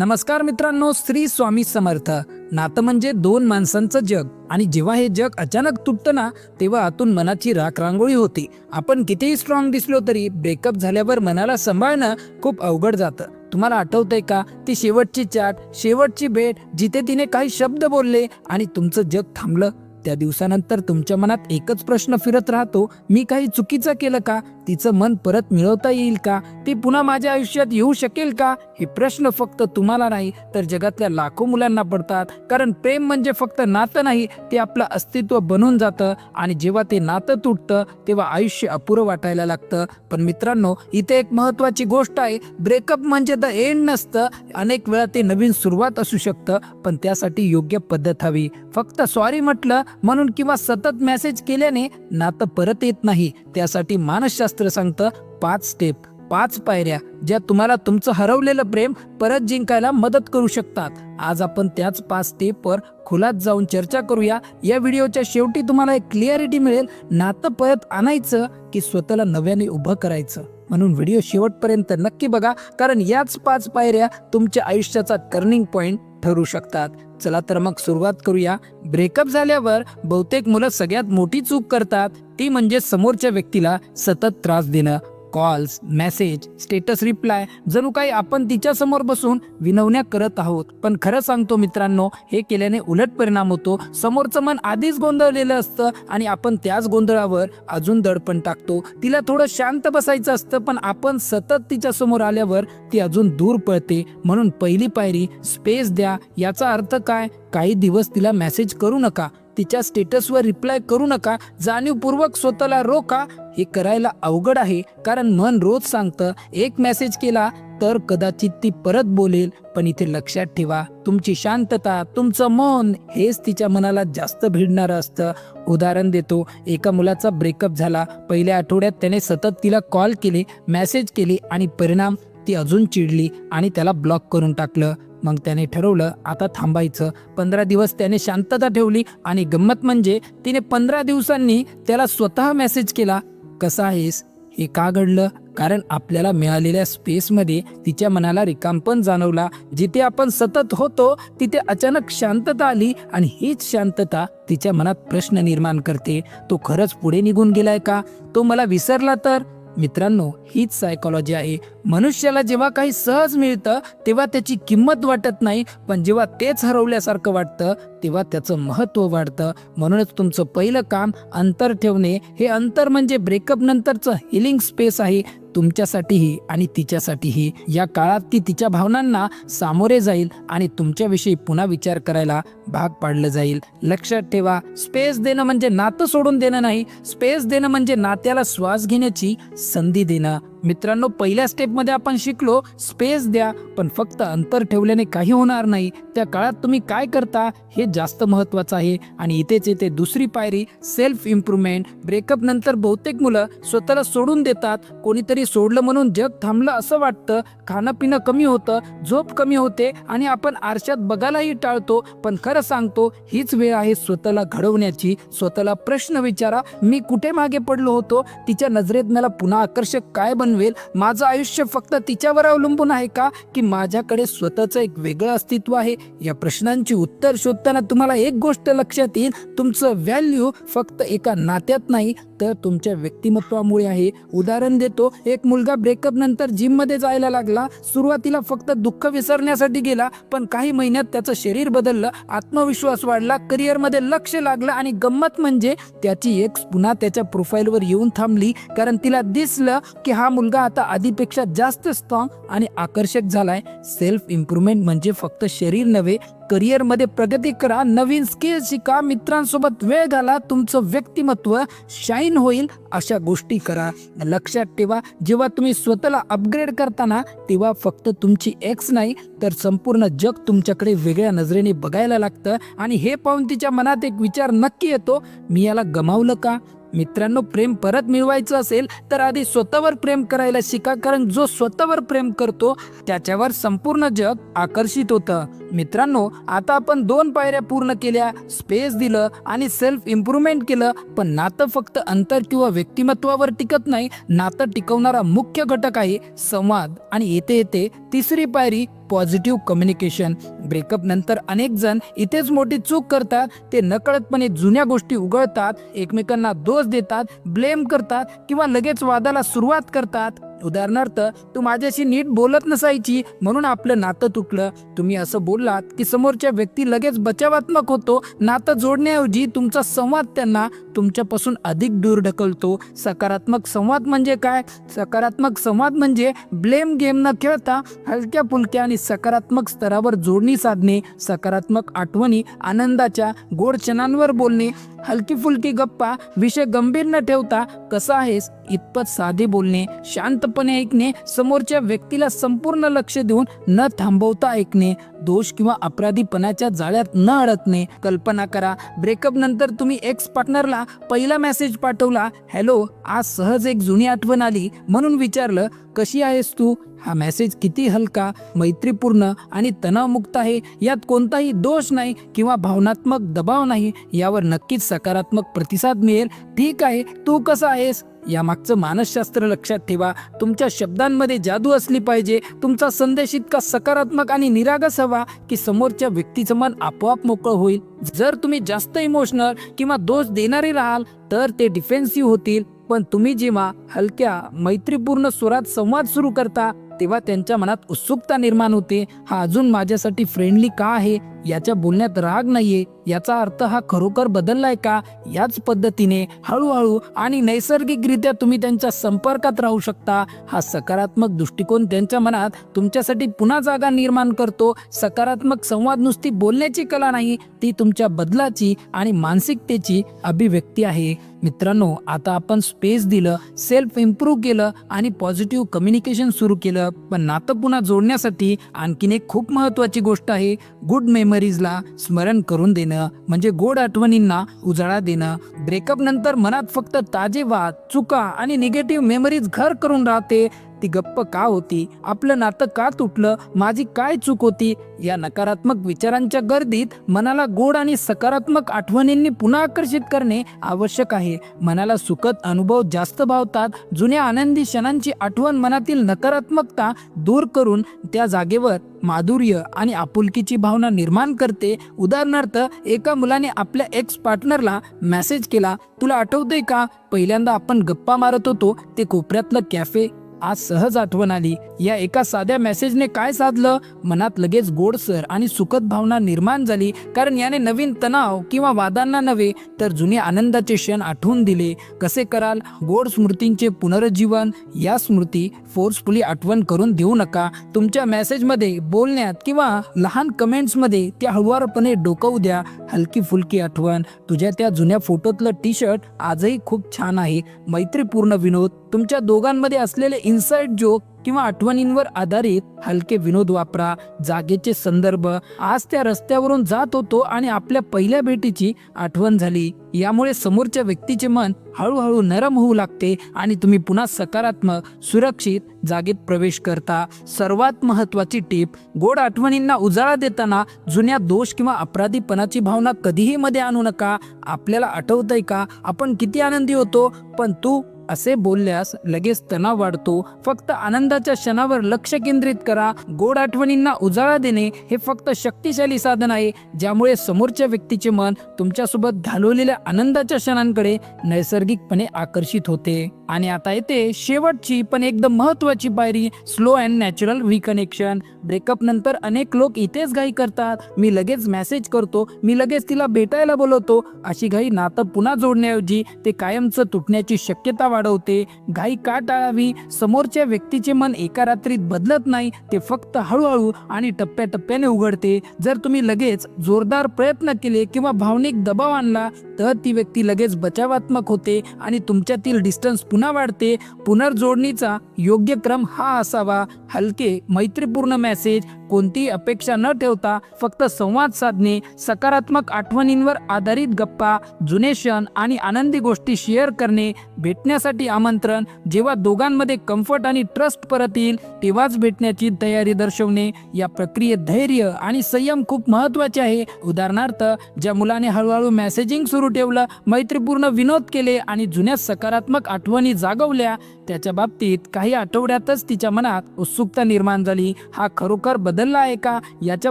नमस्कार मित्रांनो श्री स्वामी समर्थ. नातं म्हणजे दोन माणसांचं जग. आणि जेव्हा हे जग अचानक तुटतं ना तेव्हा आतून मनाची राख रांगोळी होती. आपण कितीही स्ट्रॉंग दिसलो तरी ब्रेकअप झाल्यावर मनाला सांभाळणं खूप अवघड जातं. तुम्हाला आठवतंय का? ती शेवटची चाट शेवटची भेट जिथे तिने काही शब्द बोलले आणि तुमचं जग थांबलं? त्या दिवसानंतर तुमच्या मनात एकच प्रश्न फिरत राहतो मी काही चुकीचं केलं का? तिचं मन परत मिळवता येईल का? ती पुन्हा माझ्या आयुष्यात येऊ शकेल का? हे प्रश्न फक्त तुम्हाला नाही तर जगातल्या लाखो मुलांना पडतात. कारण प्रेम म्हणजे फक्त नातं नाही ते आपलं अस्तित्व बनून जातं आणि जेव्हा ते नातं तुटतं तेव्हा आयुष्य अपुरं वाटायला लागतं. पण मित्रांनो इथे एक महत्वाची गोष्ट आहे ब्रेकअप म्हणजे द एंड नसतं. अनेक वेळा ते नवीन सुरुवात असू शकतं पण त्यासाठी योग्य पद्धत हवी. फक्त सॉरी म्हटलं म्हणून किंवा सतत मेसेज केल्याने नातं परत येत नाही. त्यासाठी मानसशास्त्र सांगतं पाच स्टेप पाच पायऱ्या ज्या तुम्हाला तुमचं हरवलेलं प्रेम परत जिंकायला मदत करू शकतात. आज आपण त्याच पाच स्टेपवर खुलात जाऊन चर्चा करूया. या व्हिडिओच्या शेवटी तुम्हाला एक क्लिअरिटी मिळेल. नातं परत आणायचं की स्वतःला नव्याने उभं करायचं? म्हणून व्हिडिओ शेवटपर्यंत नक्की बघा. कारण याच पाच पायऱ्या तुमच्या आयुष्याचा टर्निंग पॉईंट ठरू शकतात. चला तर मग सुरुवात करूया. ब्रेकअप झाल्यावर बहुतेक मुलं सगळ्यात मोठी चूक करतात. ती म्हणजे समोरच्या व्यक्तीला सतत त्रास देणं. कॉल्स मेसेज स्टेटस रिप्लाय जणू काही आपण तिच्या समोर बसून विनवण्या करत आहोत. पण खरं सांगतो मित्रांनो हे केल्याने उलट परिणाम होतो. समोरचं मन आधीच गोंधळलेलं असतं आणि आपण त्याच गोंधळावर अजून दडपण टाकतो. तिला थोडं शांत बसायचं असतं पण आपण सतत तिच्या समोर आल्यावर ती अजून दूर पळते. म्हणून पहिली पायरी स्पेस द्या. याचा अर्थ काय? काही दिवस तिला मेसेज करू नका. तिच्या स्टेटसवर रिप्लाय करू नका जाणीवपूर्वक स्वतःला रोका हे करायला अवघड आहे. कारण मन रोज सांगतं एक मेसेज केला तर कदाचित ती परत बोलेल पण इथे लक्षात ठेवा तुमची शांतता तुमचं मन हेच तिच्या मनाला जास्त भिडणारं असतं. उदाहरण देतो एका मुलाचा ब्रेकअप झाला. पहिल्या आठवड्यात त्याने सतत तिला कॉल केले मेसेज केले आणि परिणाम ती अजून चिडली आणि त्याला ब्लॉक करून टाकलं. मग त्याने ठरवलं आता थांबायचं. पंधरा दिवस त्याने शांतता ठेवली आणि गंमत म्हणजे तिने पंधरा दिवसांनी त्याला स्वतः मेसेज केला. कसा आहेस? हे का घडलं? कारण आपल्याला मिळालेल्या स्पेसमध्ये तिच्या मनाला रिकामपण जाणवला. जिथे आपण सतत होतो तिथे अचानक शांतता आली आणि हीच शांतता तिच्या मनात प्रश्न निर्माण करते. तो खरंच पुढे निघून गेलाय का? तो मला विसरला तर? मित्रांनो हीच सायकोलॉजी आहे. मनुष्याला जेव्हा काही सहज मिळतं तेव्हा त्याची किंमत वाटत नाही. पण जेव्हा तेच हरवल्यासारखं वाटतं तेव्हा त्याचं महत्त्व वाढतं. म्हणूनच तुमचं पहिलं काम अंतर ठेवणे. हे अंतर म्हणजे ब्रेकअप नंतरचं हिलिंग स्पेस आहे. तुमच्यासाठीही आणि तिच्यासाठीही. या काळात ती तिच्या भावनांना सामोरे जाईल आणि तुमच्याविषयी पुन्हा विचार करायला भाग पाडलं जाईल. लक्षात ठेवा स्पेस देणं म्हणजे नातं सोडून देणं नाही. स्पेस देणं म्हणजे नात्याला श्वास घेण्याची संधी देणं. मित्रांनो पहिल्या स्टेपमध्ये आपण शिकलो स्पेस द्या पण फक्त अंतर ठेवल्याने काही होणार नाही. त्या काळात तुम्ही काय करता हे जास्त महत्त्वाचं आहे. आणि इथेच येते दुसरी पायरी सेल्फ इम्प्रूव्हमेंट ब्रेकअप नंतर बहुतेक मुलं स्वतःला सोडून देतात. कोणीतरी सोडलं म्हणून जग थांबलं असं वाटतं. खाणं पिणं कमी होतं झोप कमी होते आणि आपण आरशात बघायलाही टाळतो. पण खरं सांगतो हीच वेळ आहे स्वतःला घडवण्याची. स्वतःला प्रश्न विचारा मी कुठे मागे पडलो होतो? तिच्या नजरेत मला पुन्हा आकर्षक काय जाणवेल माझं आयुष्य फक्त तिच्यावर अवलंबून आहे का? की माझ्याकडे स्वतःचं एक वेगळं अस्तित्व आहे? या प्रश्नांची उत्तर शोधताना तुम्हाला एक गोष्ट लक्षात येईल. तुमचं व्हॅल्यू फक्त एका नात्यात नाही तर तुमच्या व्यक्तिमत्वामुळे आहे. उदाहरण देतो एक मुलगा ब्रेकअप नंतर जिममध्ये जायला लागला. सुरुवातीला फक्त दुःख विसरण्यासाठी गेला पण काही महिन्यात त्याचं शरीर बदललं आत्मविश्वास वाढला करिअरमध्ये लक्ष लागलं आणि गंमत म्हणजे त्याची एक पुन्हा त्याच्या प्रोफाईलवर येऊन थांबली. कारण तिला दिसलं की हा मुलगा आता आधीपेक्षा जास्त स्ट्रॉंग आणि आकर्षक झालाय. सेल्फ इम्प्रुव्हमेंट म्हणजे फक्त शरीर नव्हे करिअरमध्ये प्रगती करा. नवीन स्किल शिका. मित्रांसोबत वेळ घाला. तुमचं व्यक्तिमत्व शाईन होईल. अशा गोष्टी करा. लक्षात ठेवा जेव्हा तुम्ही स्वतःला अपग्रेड करताना तेव्हा फक्त तुमची एक्स नाही तर संपूर्ण जग तुमच्याकडे वेगळ्या नजरेने बघायला लागतं. आणि हे पाहून तिच्या मनात एक विचार नक्की येतो मी याला गमावलं का? मित्रांनो प्रेम परत मिळवायचं असेल तर आधी स्वतःवर प्रेम करायला शिका कारण जो स्वतःवर प्रेम करतो त्याच्यावर संपूर्ण जग आकर्षित होतं. मित्रांनो आता आपण दोन पायऱ्या पूर्ण केल्या स्पेस दिलं आणि सेल्फ इम्प्रूव्हमेंट केलं पण नातं फक्त अंतर किंवा व्यक्तिमत्वावर टिकत नाही. नातं टिकवणारा मुख्य घटक आहे संवाद. आणि येते येते तिसरी पायरी पॉझिटिव्ह कम्युनिकेशन ब्रेकअप नंतर अनेक जण इथेच मोठी चूक करतात ते नकळतपणे जुन्या गोष्टी उघडतात एकमेकांना दोष देतात ब्लेम करतात किंवा लगेच वादाला सुरुवात करतात. उदाहरणार्थ तू माझ्याशी नीट बोलत नसायची म्हणून आपलं नातं तुटलं. तुम्ही असं बोललात की समोरच्या व्यक्ती लगेच बचावात्मक होतो. नातं जोडण्याऐवजी तुमचा संवाद त्यांना तुमच्यापासून अधिक दूर ढकलतो. सकारात्मक संवाद म्हणजे काय? सकारात्मक संवाद म्हणजे ब्लेम गेम न खेळता हलक्या फुलक्या आणि सकारात्मक स्तरावर जोडणी साधणे सकारात्मक आठवणी आनंदाच्या गोड क्षणांवर बोलणे हलकी फुलकी गप्पा विषय गंभीर न ठेवता कसा आहेस? इतपत साधे बोलणे शांत शांतपणे ऐकणे समोरच्या व्यक्तीला संपूर्ण लक्ष देऊन न थांबवता ऐकणे दोष किंवा अपराधीपणाच्या जाळ्यात न अडकणे. कल्पना करा ब्रेकअप नंतर तुम्ही एक्स पार्टनरला पहिला मेसेज पाठवला हॅलो आज सहज एक जुनी आठवण आली म्हणून विचारलं कशी आहेस तू? हा मेसेज किती हलका मैत्रीपूर्ण आणि तणावमुक्त आहे. यात कोणताही दोष नाही किंवा भावनात्मक दबाव नाही. यावर नक्कीच सकारात्मक प्रतिसाद मिळेल. ठीक आहे तू कसा आहेस? यामागचं मानसशास्त्र लक्षात ठेवा. तुमच्या शब्दांमध्ये जादू असली पाहिजे. तुमचा संदेश इतका सकारात्मक आणि निरागस हवा की समोरच्या व्यक्तीचं मन आपोआप मोकळं होईल. जर तुम्ही जास्त इमोशनल किंवा दोष देणारे राहाल तर ते डिफेन्सिव्ह होतील. पण तुम्ही जेव्हा हलक्या मैत्रीपूर्ण स्वरात संवाद सुरू करता तेव्हा त्यांच्या मनात उत्सुकता निर्माण होते. हा अजून माझ्यासाठी फ्रेंडली का आहे? याच्या बोलण्यात राग नाहीये. याचा अर्थ हा खरोखर बदललाय का? याच पद्धतीने हळूहळू आणि नैसर्गिकरित्या तुम्ही त्यांच्या संपर्कात राहू शकता. हा सकारात्मक दृष्टिकोन त्यांच्या मनात तुमच्यासाठी पुन्हा जागा निर्माण करतो. सकारात्मक संवाद नुसती बोलण्याची कला नाही ती तुमच्या बदलाची आणि मानसिकतेची अभिव्यक्ती आहे. मित्रांनो आता आपण स्पेस दिलं सेल्फ इम्प्रूव्ह केलं आणि पॉझिटिव्ह कम्युनिकेशन सुरू केलं. पण नातं पुन्हा जोडण्यासाठी आणखीन एक खूप महत्वाची गोष्ट आहे. गुड मेमरीजला स्मरण करून देणं म्हणजे गोड आठवणींना उजाळा देणं. ब्रेकअप नंतर मनात फक्त ताजे वाद चुका आणि निगेटिव्ह मेमरीज घर करून राहते. ती गप्प का होती? आपलं नातं का तुटलं? माझी काय चूक होती? या नकारात्मक विचारांच्या गर्दीत मनाला गोड आणि सकारात्मक आठवणींनी पुन्हा आकर्षित करणे आवश्यक आहे. मनाला सुखद अनुभव जास्त भावतात. जुन्या आनंदी क्षणांची आठवण मनातील नकारात्मकता दूर करून त्या जागेवर माधुर्य आणि आपुलकीची भावना निर्माण करते. उदाहरणार्थ एका मुलाने आपल्या एक्स पार्टनरला मेसेज केला तुला आठवतंय का? पहिल्यांदा आपण गप्पा मारत होतो. ते कोपऱ्यातलं कॅफे आज सहज आठवण आली. या एका साध्या मेसेजने काय साधलं? मनात लगेच गोडसर आणि सुखद भावना निर्माण झाली. कारण याने नवीन तणाव किंवा वादांना नव्हे तर जुने आनंदाचे क्षण आठवून दिले. कसे कराल? गोड स्मृतींचे पुनरुज्जीवन. या स्मृती फोर्सफुली आठवण करून देऊ नका. तुमच्या मेसेजमध्ये बोलण्यात किंवा लहान कमेंट्समध्ये त्या हळुवारपणे डोकवू द्या. हलकी फुलकी आठवण. तुझ्या त्या जुन्या फोटोतलं टी शर्ट आजही खूप छान आहे. मैत्रीपूर्ण विनोद. तुमच्या दोघांमध्ये असलेले इन्साइड जोक किंवा आठवणींवर आधारित हलके विनोद वापरा. जागेचे संदर्भ. आज त्या रस्त्यावरून जात होतो आणि आपल्या पहिल्या भेटीची आठवण झाली. यामुळे समोरच्या व्यक्तीचे मन हळूहळू नरम होऊ लागते आणि तुम्ही पुन्हा सकारात्मक सुरक्षित जागेत प्रवेश करता. सर्वात महत्वाची टीप गोड आठवणींना उजाळा देताना जुन्या दोष किंवा अपराधीपणाची भावना कधीही मध्ये आणू नका. आपल्याला आठवतंय का? आपण किती आनंदी होतो? पण तू असे बोलल्यास लगेच तणाव वाढतो. फक्त आनंदाच्या क्षणावर लक्ष केंद्रित करा. गोड आठवणींना उजाळा देणे हे फक्त शक्तिशाली साधन आहे. ज्यामुळे समोरच्या व्यक्तीचे मन तुमच्यासोबत घालवलेल्या आनंदाच्या क्षणांकडे नैसर्गिकपणे आकर्षित होते. आणि आता येते शेवटची पण एकदम महत्वाची पायरी slow and natural reconnection breakup नंतर अनेक लोक इथेच घाई करतात. मी लगेच मेसेज करतो. मी लगेच तिला भेटायला बोलवतो. अशी घाई नातं पुन्हा जोडण्याऐवजी ते कायमचं तुटण्याची शक्यता वाढवते. घाई का टाळावी? समोरच्या व्यक्तीचे मन एका रात्रीत बदलत नाही ते फक्त हळूहळू आणि टप्प्याटप्प्याने उघडते. जर तुम्ही लगेच जोरदार प्रयत्न केले किंवा भावनिक दबाव आणला तर ती व्यक्ती लगेच बचावात्मक होते आणि तुमच्यातील डिस्टन्स पुन्हा वाढते. पुनर्जोडणीचा योग्य क्रम हा असावा. हलके मैत्रीपूर्ण मेसेज कोणतीही अपेक्षा न ठेवता फक्त संवाद साधणे सकारात्मक आठवणींवर आधारित गप्पा जुने क्षण आणि आनंदी गोष्टी शेअर करणे भेटण्यासाठी आमंत्रण जेव्हा दोघांमध्ये कम्फर्ट आणि ट्रस्ट परत येईल तेव्हाच भेटण्याची तयारी दर्शवणे. या प्रक्रियेत धैर्य आणि संयम खूप महत्त्वाचे आहे. उदाहरणार्थ ज्या मुलाने हळूहळू मेसेजिंग सुरू ठेवलं मैत्रीपूर्ण विनोद केले आणि जुन्या सकारात्मक आठवणी जागवल्या त्याच्या बाबतीत काही आठवड्यातच तिच्या मनात उत्सुकता निर्माण झाली. हा खरोखर बदल बदलला आहे का? याच्या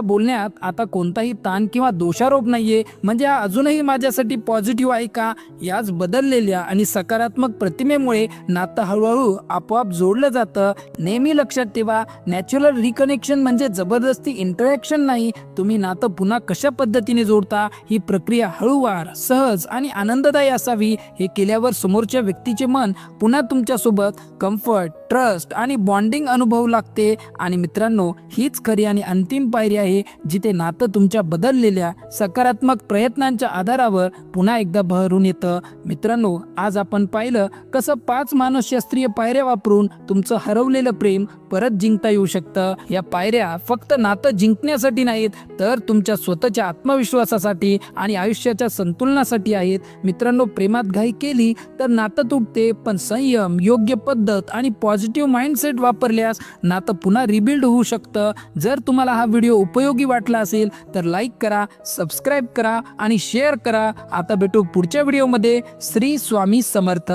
बोलण्यात आता कोणताही ताण किंवा दोषारोप नाहीये. म्हणजे हा अजूनही माझ्यासाठी पॉझिटिव्ह आहे का? याच बदललेल्या आणि सकारात्मक प्रतिमेमुळे नातं हळूहळू आपोआप जोडलं जातं. नेहमी लक्षात ठेवा नॅचरल रिकनेक्शन म्हणजे जबरदस्ती इंटरॅक्शन नाही. तुम्ही नातं पुन्हा कशा पद्धतीने जोडता? ही प्रक्रिया हळूवार सहज आणि आनंददायी असावी. हे केल्यावर समोरच्या व्यक्तीचे मन पुन्हा तुमच्यासोबत कम्फर्ट ट्रस्ट आणि बॉन्डिंग अनुभवू लागते. आणि मित्रांनो हीच खरी आणि अंतिम पायरी आहे जिथे नातं तुमच्या बदललेल्या सकारात्मक प्रयत्नांच्या आधारावर पुन्हा एकदा बहरून येतं. मित्रांनो आज आपण पाहिलं कसं पाच मानसशास्त्रीय पायऱ्या वापरून तुमचं हरवलेलं प्रेम परत जिंकता येऊ शकतं. या पायऱ्या फक्त नातं जिंकण्यासाठी नाहीत तर तुमच्या स्वतःच्या आत्मविश्वासासाठी आणि आयुष्याच्या संतुलनासाठी आहेत. मित्रांनो प्रेमात घाई केली तर नातं तुटते पण संयम योग्य पद्धत आणि पॉझिटिव्ह माइंडसेट वापरल्यास नातं पुन्हा रिबिल्ड होऊ शकतं. जर तुम्हाला हा व्हिडिओ उपयोगी वाटला असेल तर लाईक करा सबस्क्राईब करा आणि शेअर करा. आता भेटू पुढच्या व्हिडिओमध्ये श्री स्वामी समर्थ.